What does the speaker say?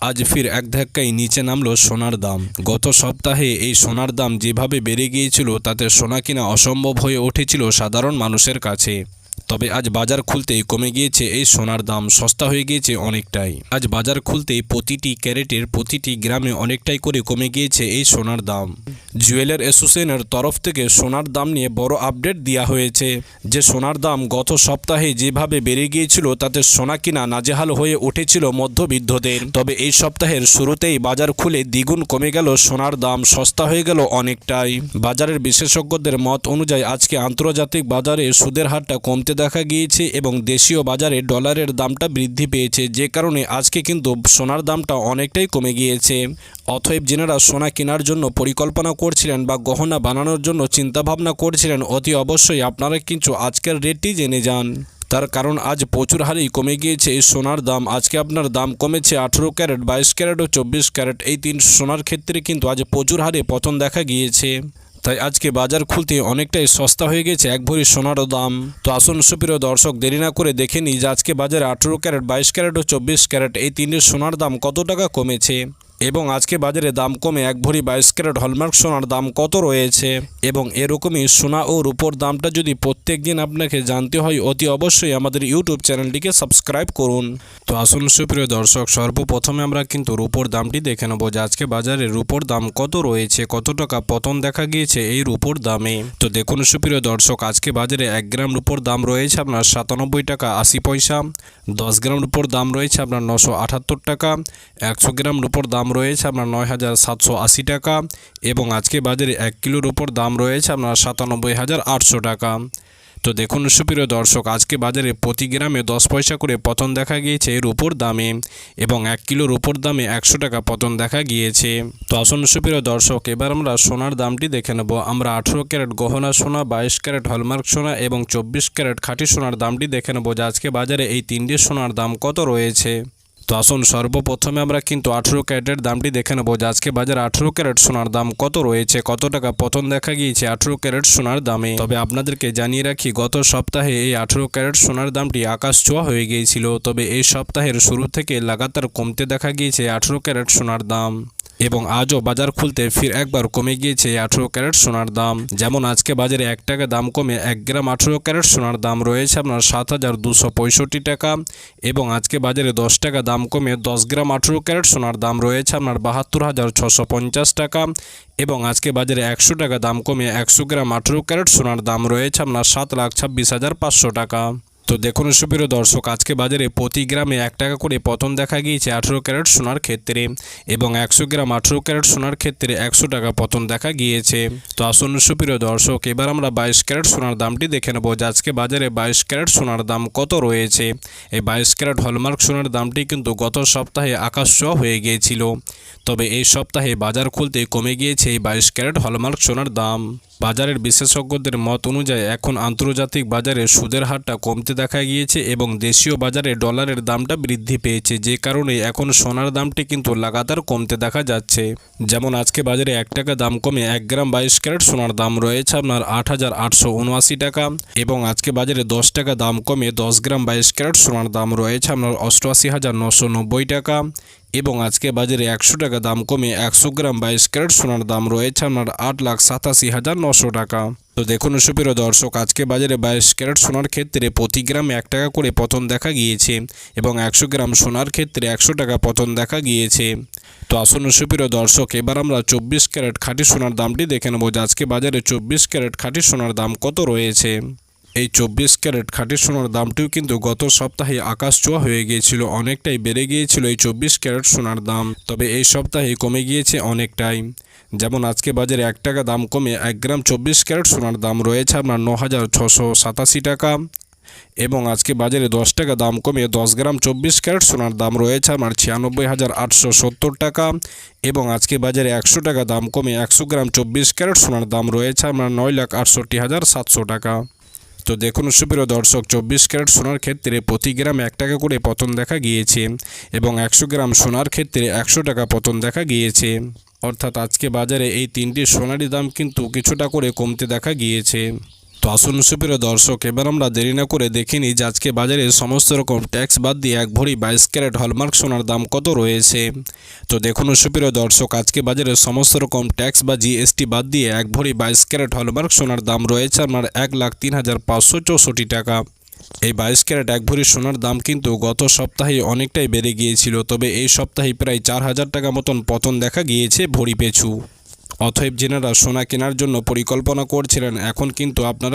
আজ ফির এক ধাক্কায় নিচে নামলো সোনার দাম। গত সপ্তাহে এই সোনার দাম যেভাবে বেড়ে গিয়েছিল, তাতে সোনা কিনা অসম্ভব হয়ে উঠেছিল সাধারণ মানুষের কাছে। তবে আজ বাজার খুলতেই কমে গিয়েছে, এই সোনার দাম সস্তা হয়ে গিয়েছে অনেকটাই। আজ বাজার খুলতেই প্রতিটি ক্যারেটের প্রতিটি গ্রামে অনেকটাই করে কমে গিয়েছে এই সোনার দাম। জুয়েলার অ্যাসোসিয়েশনের তরফ থেকে সোনার দাম নিয়ে বড় আপডেট দেওয়া হয়েছে। যে সোনার দাম গত সপ্তাহে যেভাবে বেড়ে গিয়েছিল, তাতে সোনা কিনা নাজেহাল হয়ে উঠেছিল মধ্যবিত্তদের। তবে এই সপ্তাহের শুরুতেই বাজার খুলে দ্বিগুণ কমে গেল, সোনার দাম সস্তা হয়ে গেল অনেকটাই। বাজারের বিশেষজ্ঞদের মত অনুযায়ী আজকে আন্তর্জাতিক বাজারে সুদের হারটা কমতে দেখা গিয়েছে এবং দেশীয় বাজারে ডলারের দামটা বৃদ্ধি পেয়েছে, যে কারণে আজকে কিন্তু সোনার দামটা অনেকটাই কমে গিয়েছে। অতএব যেনারা সোনা কেনার জন্য পরিকল্পনা করছিলেন বা গহনা বানানোর জন্য চিন্তাভাবনা করছিলেন, অতি অবশ্যই আপনারা কিন্তু আজকের রেটটি জেনে যান। তার কারণ আজ প্রচুর হারেই কমে গিয়েছে এই সোনার দাম। আজকে আপনার দাম কমেছে আঠেরো ক্যারেট, বাইশ ক্যারেট ও চব্বিশ ক্যারেট। এই তিন সোনার ক্ষেত্রে কিন্তু আজ প্রচুর হারে পতন দেখা গিয়েছে। তাই আজকে বাজার খুলতে অনেকটাই সস্তা হয়ে গেছে। এক ভরি সোনারও দাম। তো আসুন সুপ্রিয় দর্শক, দেরি না করে দেখে নিই যে আজকে বাজারে আঠেরো ক্যারেট, বাইশ ক্যারেট ও চব্বিশ ক্যারেট এই তিনটি সোনার দাম কত টাকা কমেছে। এবং আজকে বাজারে দাম কমে এক ভরি বাইশ ক্যারেট হলমার্ক সোনার দাম কত রয়েছে? এবং এরকমই সোনা ও রূপোর দামটা যদি প্রত্যেক দিন আপনাকে জানতে হয়, অতি অবশ্যই আমাদের ইউটিউব চ্যানেলটিকে সাবস্ক্রাইব করুন। তো আসুন সুপ্রিয় দর্শক, সর্বপ্রথমে আমরা কিন্তু রূপোর দামটি দেখে নেব যে আজকে বাজারে রূপোর দাম কত রয়েছে, কত টাকা পতন দেখা গিয়েছে এই রূপোর দামে। তো দেখুন সুপ্রিয় দর্শক, আজকে বাজারে এক গ্রাম রূপোর দাম রয়েছে আপনার সাতানব্বই টাকা আশি পয়সা, দশ গ্রাম রূপোর দাম রয়েছে আপনার নশো আটাত্তর টাকা, একশো গ্রাম রূপোর দাম রয়েছে আপনার নয় হাজার সাতশো আশি টাকা এবং আজকে বাজারে এক কিলোর উপর দাম রয়েছে আপনার সাতানব্বই হাজার আটশো টাকা। তো দেখুন সুপ্রিয় দর্শক, আজকে বাজারে প্রতি গ্রামে দশ পয়সা করে পতন দেখা গিয়েছে এর উপর দামে এবং এক কিলোর উপর দামে একশো টাকা পতন দেখা গিয়েছে। তো আসুন সুপ্রিয় দর্শক, এবার আমরা সোনার দামটি দেখে নেব। আমরা আঠেরো ক্যারেট গহনা সোনা, বাইশ ক্যারেট হলমার্ক সোনা এবং চব্বিশ ক্যারেট খাঁটি সোনার দামটি দেখে নেব যে আজকে বাজারে এই তিনটি সোনার দাম কত রয়েছে। তো আসুন সর্বপ্রথমে আমরা কিন্তু আঠেরো ক্যারেটের দামটি দেখে নেব যে আজকে বাজার আঠেরো ক্যারেট সোনার দাম কত রয়েছে, কত টাকা পতন দেখা গিয়েছে আঠেরো ক্যারেট সোনার দামে। তবে আপনাদেরকে জানিয়ে রাখি, গত সপ্তাহে এই আঠেরো ক্যারেট সোনার দামটি আকাশ ছোঁয়া হয়ে গিয়েছিল, তবে এই সপ্তাহের শুরু থেকে লাগাতার কমতে দেখা গিয়েছে আঠেরো ক্যারেট সোনার দাম। এবং আজও বাজার খুলতে ফির একবার কমে গিয়েছে আঠেরো ক্যারেট সোনার দাম। যেমন আজকে বাজারে এক টাকা দাম কমে এক গ্রাম আঠেরো ক্যারেট সোনার দাম রয়েছে আপনার সাত হাজার দুশো পঁয়ষট্টি টাকা। এবং আজকে বাজারে দশ টাকা দাম কমে দশ গ্রাম আঠেরো ক্যারেট সোনার দাম রয়েছে আপনার বাহাত্তর হাজার ছশো পঞ্চাশ টাকা। এবং আজকে বাজারে একশো টাকা দাম কমে একশো গ্রাম আঠেরো ক্যারেট সোনার দাম রয়েছে আপনার সাত লাখ ছাব্বিশ হাজার পাঁচশো টাকা। তো দেখুন সুপ্রিয় দর্শক, আজকে বাজারে প্রতি গ্রামে এক টাকা করে পতন দেখা গিয়েছে আঠেরো ক্যারেট সোনার ক্ষেত্রে এবং একশো গ্রাম আঠেরো ক্যারেট সোনার ক্ষেত্রে একশো টাকা পতন দেখা গিয়েছে। তো আসুন সুপ্রিয় দর্শক, এবার আমরা বাইশ ক্যারেট সোনার দামটি দেখে নেব যে আজকে বাজারে বাইশ ক্যারেট সোনার দাম কত রয়েছে। এই বাইশ ক্যারেট হলমার্ক সোনার দামটি কিন্তু গত সপ্তাহে আকাশ হয়ে গিয়েছিল। তবে এই সপ্তাহে বাজার খুলতে কমে গিয়েছে এই বাইশ ক্যারেট হলমার্ক সোনার দাম। বাজারের বিশেষজ্ঞদের মত অনুযায়ী এখন আন্তর্জাতিক বাজারে সুদের হারটা কমতে দেখা গিয়েছে এবং দেশীয় বাজারে ডলারের দামটা বৃদ্ধি পেয়েছে। যে কারণে এখন সোনার দামটি কিন্তু লাগাতার কমতে দেখা যাচ্ছে। যেমন আজকে বাজারে এক টাকা দাম কমে এক গ্রাম বাইশ ক্যারেট সোনার দাম রয়েছে আপনার আট হাজার আটশো উনআশি টাকা এবং আজকে বাজারে দশ টাকা দাম কমে দশ গ্রাম বাইশ ক্যারেট সোনার দাম রয়েছে আপনার অষ্টআশি হাজার নশো নব্বই টাকা এবং আজকে বাজারে একশো টাকা দাম কমে একশো গ্রাম বাইশ ক্যারেট সোনার দাম রয়েছে আপনার আট লাখ সাতাশি হাজার নশো টাকা। তো দেখুন সুপ্রিয় দর্শক, আজকে বাজারে বাইশ ক্যারেট সোনার ক্ষেত্রে প্রতি গ্রামে এক টাকা করে পতন দেখা গিয়েছে এবং একশো গ্রাম সোনার ক্ষেত্রে একশো টাকা পতন দেখা গিয়েছে। তো আসুন সুপ্রিয় দর্শক, এবার আমরা চব্বিশ ক্যারেট খাঁটি সোনার দামটি দেখে নেব যে আজকে বাজারে চব্বিশ ক্যারেট খাঁটি সোনার দাম কত রয়েছে। এই চব্বিশ ক্যারেট খাঁটি সোনার দামটিও কিন্তু গত সপ্তাহে আকাশ ছোঁয়া হয়ে গিয়েছিল, অনেকটাই বেড়ে গিয়েছিল এই চব্বিশ ক্যারেট সোনার দাম। তবে এই সপ্তাহে কমে গিয়েছে অনেকটাই। যেমন আজকে বাজারে এক টাকা দাম কমে এক গ্রাম চব্বিশ ক্যারেট সোনার দাম রয়েছে আপনার ন হাজার ছশো সাতাশি টাকা। এবং আজকে বাজারে দশ টাকা দাম কমে দশ গ্রাম চব্বিশ ক্যারেট সোনার দাম রয়েছে আমার ছিয়ানব্বই হাজার আটশো সত্তর টাকা। এবং আজকে বাজারে একশো টাকা দাম কমে একশো গ্রাম চব্বিশ ক্যারেট সোনার দাম রয়েছে আমার নয় লাখ আটষট্টি হাজার সাতশো টাকা। তো দেখুন, সুপ্রিয় দর্শক, চব্বিশ ক্যারেট সোনার ক্ষেত্রে প্রতি গ্রাম এক টাকা করে পতন দেখা গিয়েছে এবং একশো গ্রাম সোনার ক্ষেত্রে একশো টাকা পতন দেখা গিয়েছে। অর্থাৎ আজকে বাজারে এই তিনটি সোনারি দাম কিন্তু কিছুটা করে কমতে দেখা গিয়েছে। তো আসুন সুপ্রিয় দর্শক, এবার আমরা দেরি না করে দেখে নিই যে আজকে বাজারে সমস্ত রকম ট্যাক্স বাদ দিয়ে এক ভরি বাইশ ক্যারেট হলমার্ক সোনার দাম কত রয়েছে? তো দেখুন সুপ্রিয় দর্শক, আজকে বাজারে সমস্ত রকম ট্যাক্স বা জিএসটি বাদ দিয়ে এক ভরি বাইশ ক্যারেট হলমার্ক সোনার দাম রয়েছে আপনার এক লাখ তিন হাজার পাঁচশো চৌষট্টি টাকা। এই বাইশ ক্যারেট এক ভরি সোনার দাম কিন্তু গত সপ্তাহে অনেকটাই বেড়ে গিয়েছিল, তবে এই সপ্তাহে প্রায় চার হাজার টাকা মতন পতন দেখা গিয়েছে ভরি পেছু। অতএব যেনারা সোনা কেনার জন্য পরিকল্পনা করছিলেন, এখন কিন্তু আপনারা